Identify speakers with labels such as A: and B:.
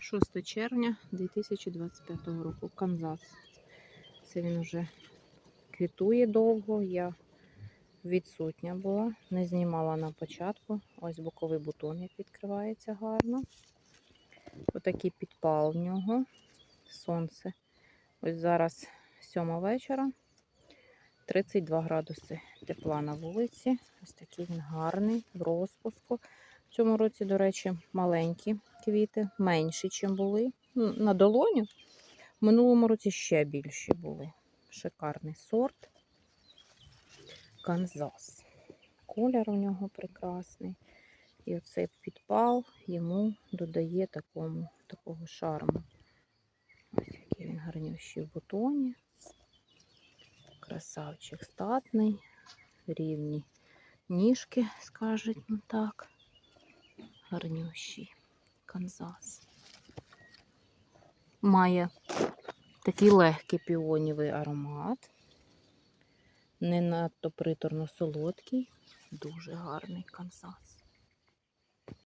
A: 6 червня 2025 року. Канзас. Це він вже квітує довго. Я відсутня була, не знімала на початку. Ось боковий бутон, як відкривається гарно. Отакий підпал в нього. Сонце. Ось зараз 7 вечора. 32 градуси тепла на вулиці. Ось такий він гарний в розпуску. В цьому році, до речі, маленькі квіти, менші, ніж були. На долоню. В минулому році ще більші були. Шикарний сорт. Канзас. Колір у нього прекрасний. І оцей підпал йому додає такому, такого шарму. Ось який він гарнющий в бутоні. Красавчик статний, рівні ніжки, скажуть, ну так. Гарнющий Канзас. Має такий легкий піонівий аромат. Не надто приторно солодкий. Дуже гарний Канзас.